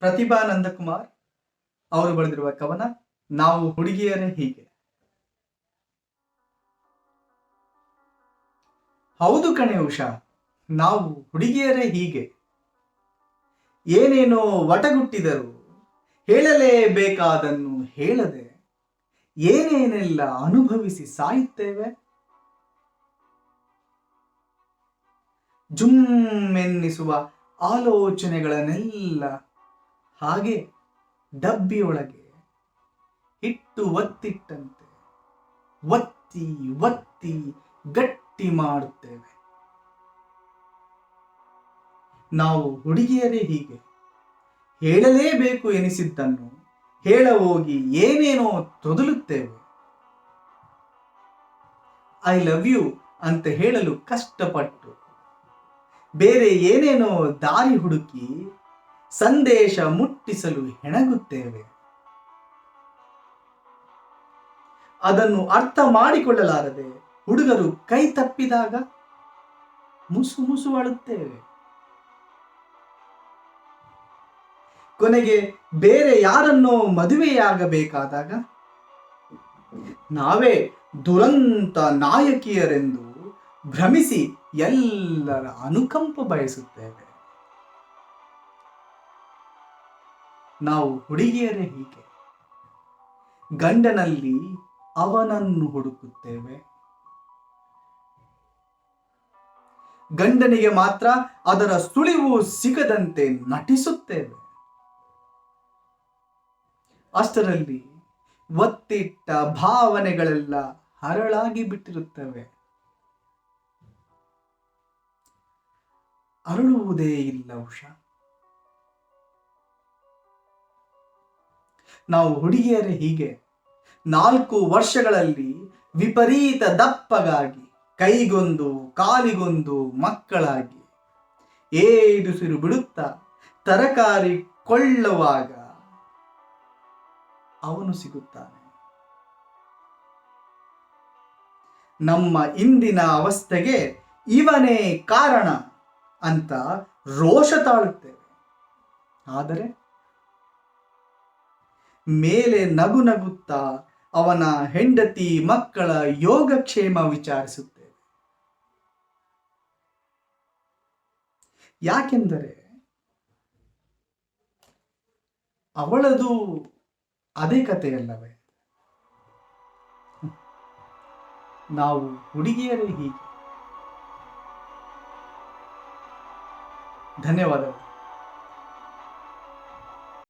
ಪ್ರತಿಭಾ ನಂದಕುಮಾರ್ ಅವರು ಬರೆದಿರುವ ಕವನ, ನಾವು ಹುಡುಗಿಯರೇ ಹೀಗೆ. ಹೌದು ಕಣೆ ಉಷಾ, ನಾವು ಹುಡುಗಿಯರೇ ಹೀಗೆ. ಏನೇನೋ ವಟಗುಟ್ಟಿದರು ಹೇಳಲೇಬೇಕಾದನ್ನು ಹೇಳದೆ ಏನೇನೆಲ್ಲ ಅನುಭವಿಸಿ ಸಾಯುತ್ತೇವೆ? ಜುಮ್ಮೆನ್ನಿಸುವ ಆಲೋಚನೆಗಳನ್ನೆಲ್ಲ ಹಾಗೆ ಡಬ್ಬಿಯೊಳಗೆ ಹಿಟ್ಟು ಒತ್ತಿಟ್ಟಂತೆ ಒತ್ತಿ ಒತ್ತಿ ಗಟ್ಟಿ ಮಾಡುತ್ತೇವೆ. ನಾವು ಹುಡುಗಿಯರೇ ಹೀಗೆ ಹೇಳಲೇಬೇಕು ಎನಿಸಿದ್ದನ್ನು ಹೇಳ ಹೋಗಿ ಏನೇನೋ ತೊದಲುತ್ತೇವೆ. ಐ ಲವ್ ಯು ಅಂತ ಹೇಳಲು ಕಷ್ಟಪಟ್ಟು ಬೇರೆ ಏನೇನೋ ದಾರಿ ಹುಡುಕಿ ಸಂದೇಶ ಮುಟ್ಟಿಸಲು ಹೆಣಗುತ್ತೇವೆ. ಅದನ್ನು ಅರ್ಥ ಮಾಡಿಕೊಳ್ಳಲಾರದೆ ಹುಡುಗರು ಕೈ ತಪ್ಪಿದಾಗ ಮುಸು ಮುಸು ಅಳುತ್ತೇವೆ. ಕೊನೆಗೆ ಬೇರೆ ಯಾರನ್ನೋ ಮದುವೆಯಾಗಬೇಕಾದಾಗ ನಾವೇ ದುರಂತ ನಾಯಕಿಯರೆಂದು ಭ್ರಮಿಸಿ ಎಲ್ಲರ ಅನುಕಂಪ ಬಯಸುತ್ತೇವೆ. ನಾವು ಹುಡುಗಿಯರೇ ಹೀಗೆ. ಗಂಡನಲ್ಲಿ ಅವನನ್ನು ಹುಡುಕುತ್ತೇವೆ. ಗಂಡನಿಗೆ ಮಾತ್ರ ಅದರ ಸುಳಿವು ಸಿಗದಂತೆ ನಟಿಸುತ್ತೇವೆ. ಅಷ್ಟರಲ್ಲಿ ಒತ್ತಿಟ್ಟ ಭಾವನೆಗಳೆಲ್ಲ ಹರಳಾಗಿ ಬಿಟ್ಟಿರುತ್ತವೆ. ಅರಳುವುದೇ ಇಲ್ಲ ಉಷಾ. ನಾವು ಹುಡುಗಿಯರೇ ಹೀಗೆ. ನಾಲ್ಕು ವರ್ಷಗಳಲ್ಲಿ ವಿಪರೀತ ದಪ್ಪಗಾಗಿ, ಕೈಗೊಂದು, ಕಾಲಿಗೊಂದು ಮಕ್ಕಳಾಗಿ. ಏದುಸಿರು ಬಿಡುತ್ತಾ ತರಕಾರಿ ಕೊಳ್ಳುವಾಗ ಅವನು ಸಿಗುತ್ತಾನೆ. ನಮ್ಮ ಇಂದಿನ ಅವಸ್ಥೆಗೆ ಇವನೇ ಕಾರಣ ಅಂತ ರೋಷ ತಾಳುತ್ತೇವೆ. ಆದರೆ ಮೇಲೆ ನಗು ನಗುತ್ತಾ ಅವನ ಹೆಂಡತಿ ಮಕ್ಕಳ ಯೋಗಕ್ಷೇಮ ವಿಚಾರಿಸುತ್ತೇವೆ ಯಾಕೆಂದರೆ ಅವಳದು ಅದೇ ಕಥೆಯಲ್ಲವೇ ನಾವು ಹುಡುಗಿಯರೇ ಹೀಗೆ. ಧನ್ಯವಾದಗಳು.